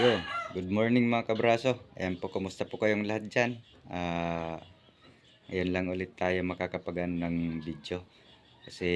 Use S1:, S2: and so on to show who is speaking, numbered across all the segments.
S1: Yun. Good morning mga kabraso. Ayan po, kumusta po kayong lahat dyan? Ah, ayan lang ulit tayo makakapagan ng video. Kasi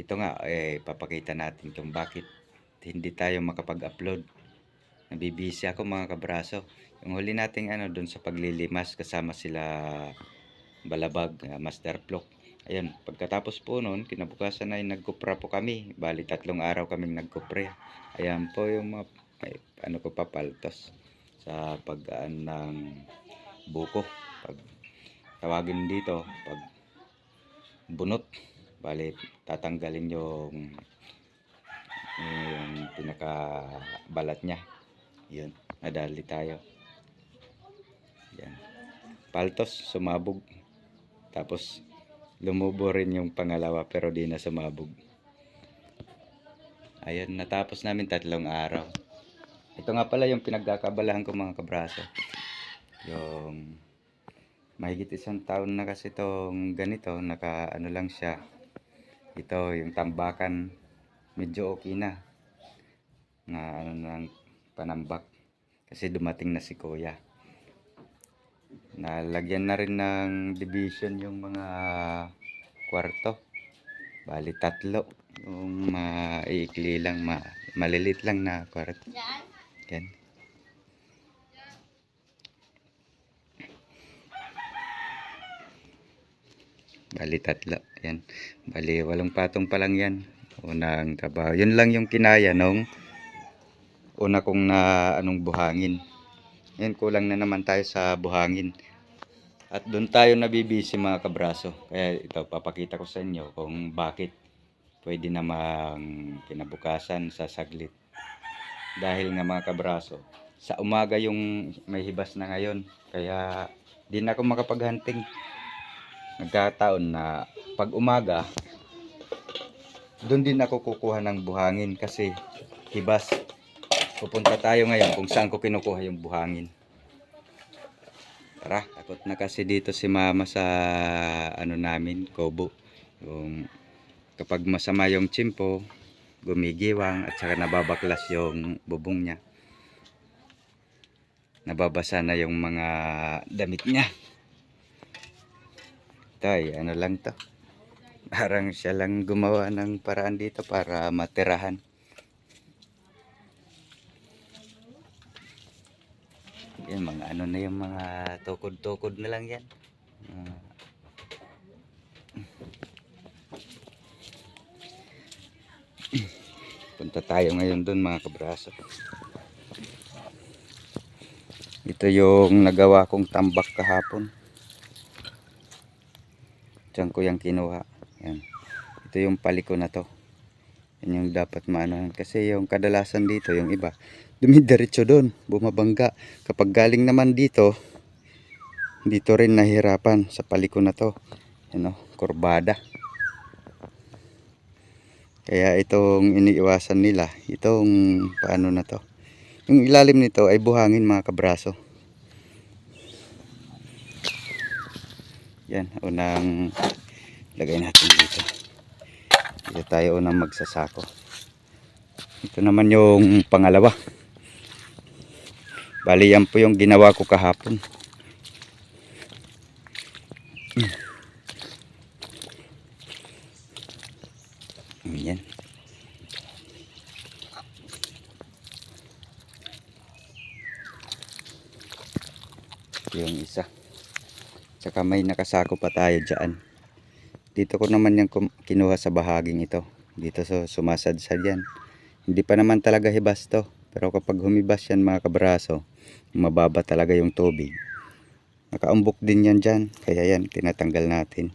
S1: ito nga, eh, papakita natin kung bakit hindi tayo makapag-upload. Nabibisi ako mga kabraso. Yung huli nating ano, dun sa paglilimas kasama sila Balabag, ah, Master Plok. Ayan, pagkatapos po noon, kinabukasan ay nagkupra po kami. Bali, tatlong araw kaming nagkupra. Ayan po yung mga may, ano ko papaltos sa paggaan ng buko. Pag tawagin dito, pag bunot, bali tatanggalin yung yung pinakabalat niya. Yun, nadali tayo. Yan. Paltos, sumabog. Tapos lumubo rin yung pangalawa pero di na sumabog. Ayun, natapos namin tatlong araw. Ito nga pala yung pinagkakabalahan ko mga kabraso. Yung mahigit isang taon na kasi itong ganito, naka ano lang siya. Ito yung tambakan, medyo okay na. Na ano ng panambak. Kasi dumating na si kuya. Nalagyan na rin ng division yung mga kwarto. Bali tatlo. Yung maiikli lang, ma malilit lang na kwarto. Yan. Bali tatlo. Yan. Bali walong patong pa lang yan. Unang trabaho. Yun lang yung kinaya nung una kong na anong buhangin. Yan kulang na naman tayo sa buhangin. At doon tayo nabibisi mga kabraso. Kaya ito papakita ko sa inyo kung bakit pwede namang kinabukasan sa saglit. Dahil nga mga kabraso, sa umaga yung may hibas na ngayon. Kaya di na ako makapag-hunting. Nagkataon na pag umaga, doon din ako kukuha ng buhangin kasi hibas. Pupunta tayo ngayon kung saan ko kinukuha yung buhangin. Tara, takot na kasi dito si mama sa ano namin, Kobo. Yung kapag masama yung chimpo, gumigiwang at saka nababaklas yung bubong niya. Nababasa na yung mga damit niya. Tay, ano lang to? Parang siya lang gumawa ng paraan dito para matirahan. Yan, mga ano na yung mga tukod-tukod na lang yan. Ah. Punta tayo ngayon doon mga kabraso. Ito yung nagawa kong tambak kahapon. Diyan ko yung kinuha. Yan. Ito yung paliko na to. Yan yung dapat maanohan. Kasi yung kadalasan dito, yung iba, dumidiretso doon, bumabangga. Kapag galing naman dito, dito rin nahirapan sa paliko na to. Yan o, kurbada. Kaya itong iniiwasan nila, itong paano na to. Yung ilalim nito ay buhangin mga kabraso. Yan, unang lagay natin dito. Dito tayo unang magsasako. Ito naman yung pangalawa. Bali yan po yung ginawa ko kahapon. Yan. Ito yung isa. Tsaka may nakasako pa tayo dyan. Dito ko naman yung kinuha sa bahaging ito. Dito so sumasadsad yan. Hindi pa naman talaga hibas to. Pero kapag humibas yan mga kabraso, mababa talaga yung tubig. Nakaumbok din yan dyan. Kaya yan, tinatanggal natin.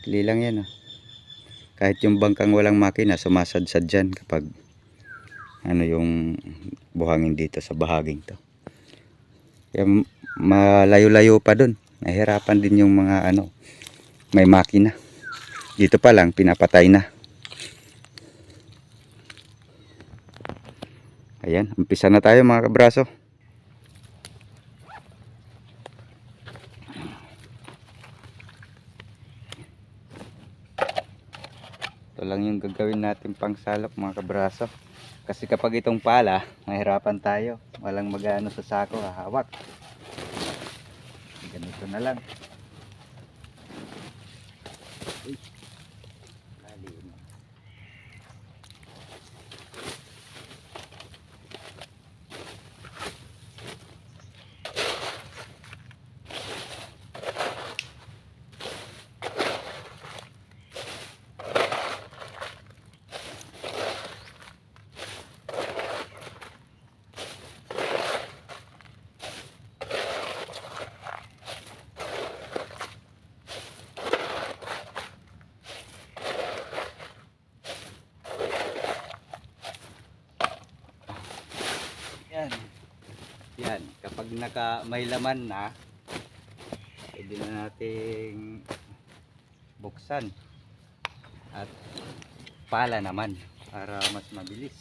S1: Kli lang yan oh. Kahit yung bangkang walang makina, sumasadsad dyan kapag ano yung buhangin dito sa bahaging to. Kaya malayo-layo pa dun. Nahirapan din yung mga ano, may makina. Dito pa lang, pinapatay na. Ayan, umpisa na tayo mga kabraso. Ito lang yung gagawin natin pangsalok mga kabraso. Kasi kapag itong pala, mahirapan tayo. Walang magano sa sako, hahawak. Ganito na lang. Uy, lalim. Yan. Kapag naka may laman na, pwede na nating buksan. At pala naman para mas mabilis.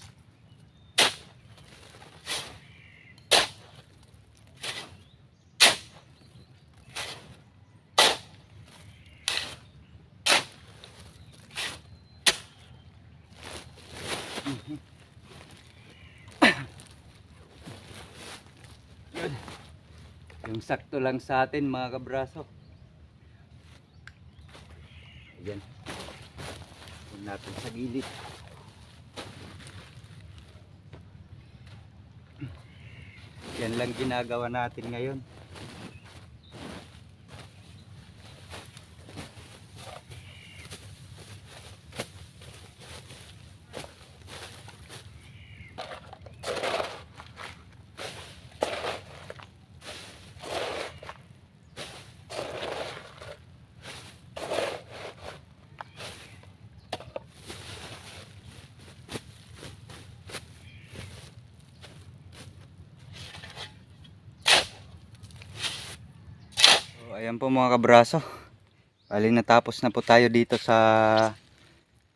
S1: Yung sakto lang sa atin mga kabraso. Ayan. Huwag natin sa gilid. Yan lang ginagawa natin ngayon. Ayan po mga kabraso. Bali natapos na po tayo dito sa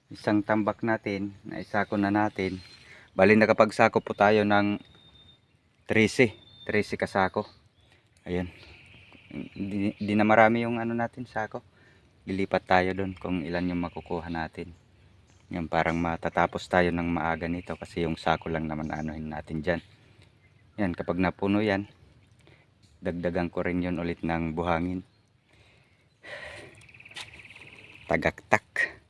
S1: isang tambak natin na isako na natin. Bali nakapagsako po tayo ng 13. 13 kasako. Ayan. Hindi, hindi na marami yung ano natin sako. Lilipat tayo doon kung ilan yung makukuha natin. Yan parang matatapos tayo ng maaga nito kasi yung sako lang naman anuhin natin dyan. Yan kapag napuno yan, dagdagan ko rin yun ulit ng buhangin. Tagaktak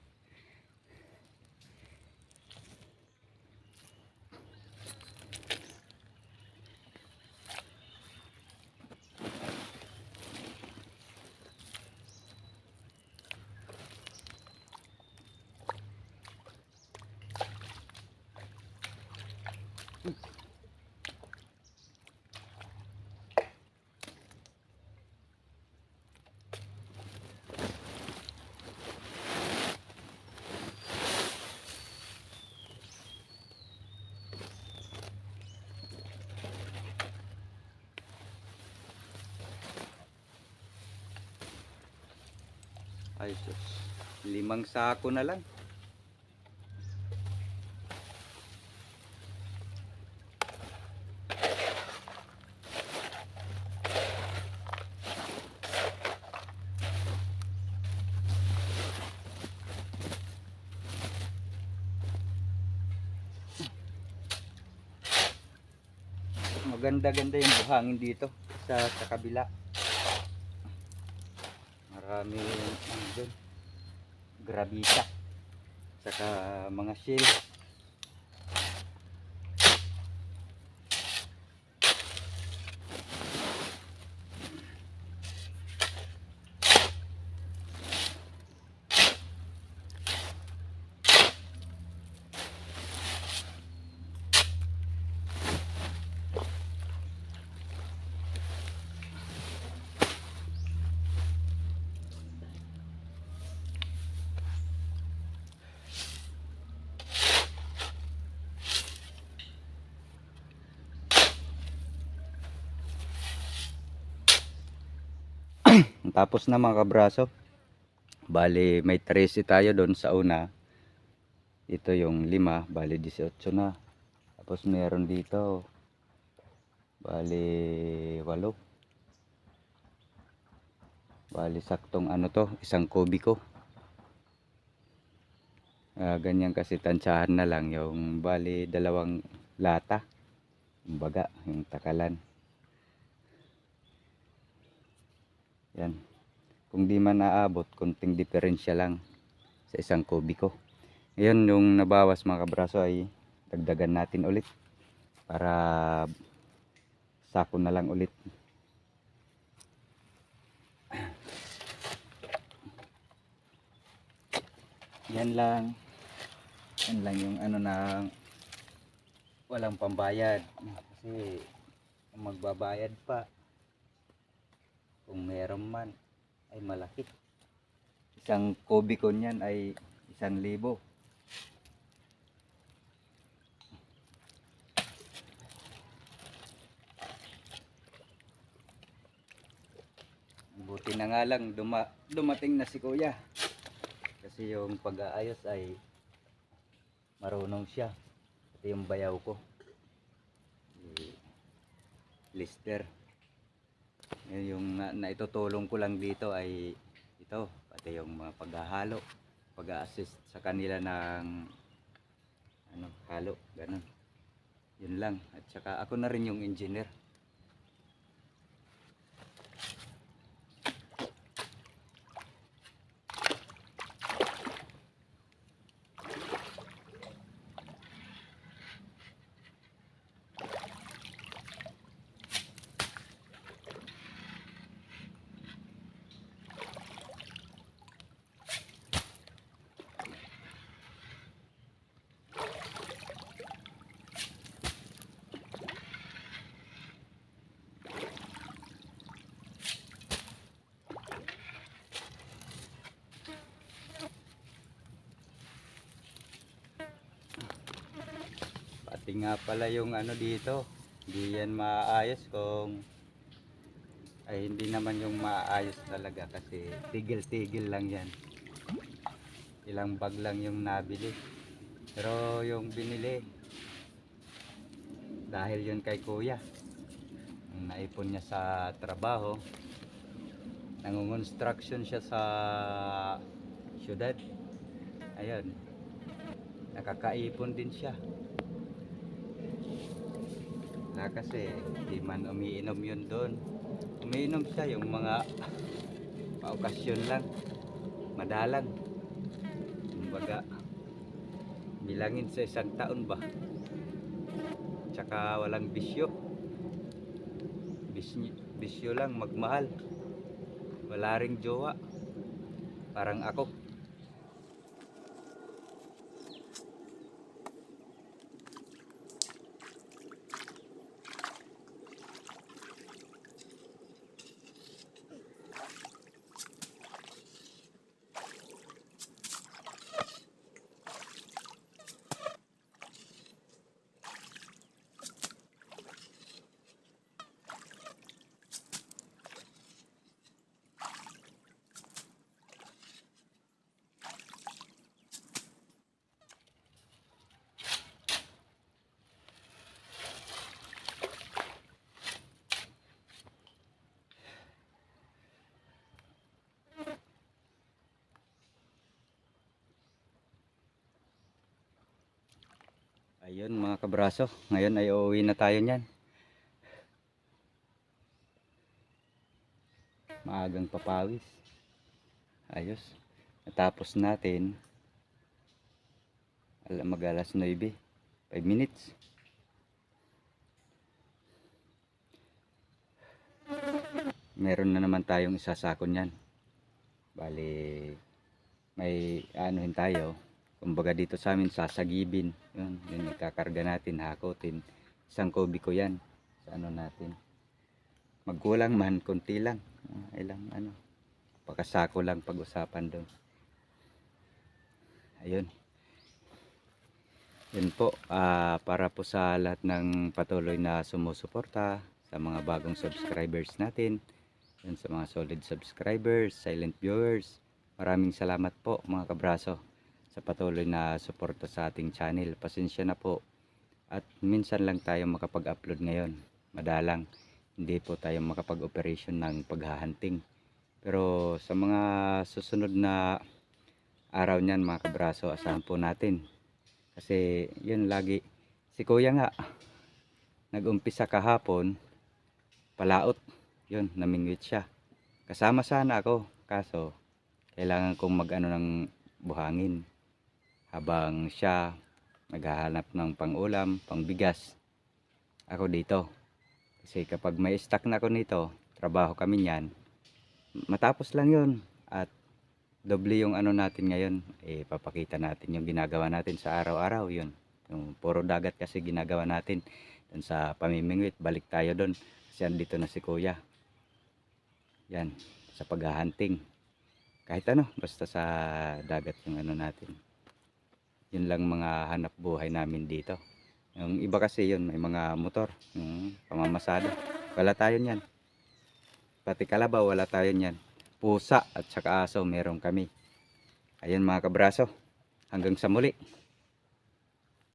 S1: ay sus. Limang sako na lang. Maganda-ganda yung buhangin dito sa, sa kabila marami ano doon grabita saka mga shell Tapos na mga kabraso. Bali, may 13 tayo doon sa una. Ito yung 5, bali 18 na. Tapos meron dito. Bali 8. Bali saktong ano to, isang kubiko. Ah, ganyan kasi tansyahan na lang yung bali dalawang lata. Kumbaga, yung takalan. Yan. Kung di man naabot, konting diferensya lang sa isang kubiko. Ngayon, yung nabawas mga kabraso ay dagdagan natin ulit para sako na lang ulit. Yan lang. Yan lang yung ano na walang pambayad. Kasi magbabayad pa, kung meron man, ay malaki. Isang kubiko niyan ay isang libo. Buti na nga lang duma, dumating na si kuya. Kasi yung pag-aayos ay marunong siya. Ito yung bayaw ko. Lister. Yun Yung na, naitutulong ko lang dito ay ito. Pati yung mga paghahalo. Pag-assist sa kanila ng ano, halo. Ganun. Yun lang. At saka ako na rin yung engineer. Pati nga pala yung ano dito, hindi yan maayos kung ay hindi naman yung maayos talaga kasi tigil-tigil lang yan. Ilang bag lang yung nabili. Pero yung binili dahil yun kay kuya. Naipon niya sa trabaho. Nangungonstruction siya sa syudad. Ayun. Nakakaipon din siya. Na kasi di man umiinom yun doon. Umiinom siya yung mga paokasyon lang. Madalang. Kumbaga, bilangin sa isang taon ba? Tsaka walang bisyo. Bisyo, bisyo lang, magmahal. Wala ring jowa. Parang ako. Ayun mga kabraso, ngayon ay uuwi na tayo niyan. Maagang papawis. Ayos. Natapos natin ala- mag alas 9. 5 minutes. Meron na naman tayong isasako niyan. Bali, may anuhin tayo. Kumbaga dito sa amin sasagibin. Yun, yun ikakarga natin, hakotin. Isang kubiko yan. Sa ano natin. Magkulang man, konti lang. Ah, ilang ano. Pakasako lang pag-usapan doon. Ayun. Yun po, ah, para po sa lahat ng patuloy na sumusuporta sa mga bagong subscribers natin, yun sa mga solid subscribers, silent viewers, maraming salamat po mga kabraso sa patuloy na suporta sa ating channel. Pasensya na po. At minsan lang tayo makapag-upload ngayon. Madalang, hindi po tayo makapag-operation ng paghahunting. Pero sa mga susunod na araw niyan mga kabraso asahan po natin. Kasi yun lagi. Si kuya nga nag-umpisa kahapon palaot. Yun namingwit siya. Kasama sana ako. Kaso kailangan kong mag ano ng buhangin habang siya naghahanap ng pangulam pangbigas ako dito. Kasi kapag may stock na ako nito trabaho kami niyan matapos lang yun. At doble yung ano natin ngayon eh papakita natin yung ginagawa natin sa araw-araw yun. Yung puro dagat kasi ginagawa natin dun sa pamimingwit balik tayo doon kasi andito na si kuya. Yan sa paghahunting. Kahit ano basta sa dagat yung ano natin yun lang mga hanap buhay namin dito. Yung iba kasi yun may mga motor yung pamamasada. Wala tayo niyan. Pati kalabaw wala tayo niyan. Pusa at saka aso meron kami. Ayun mga kabraso hanggang sa muli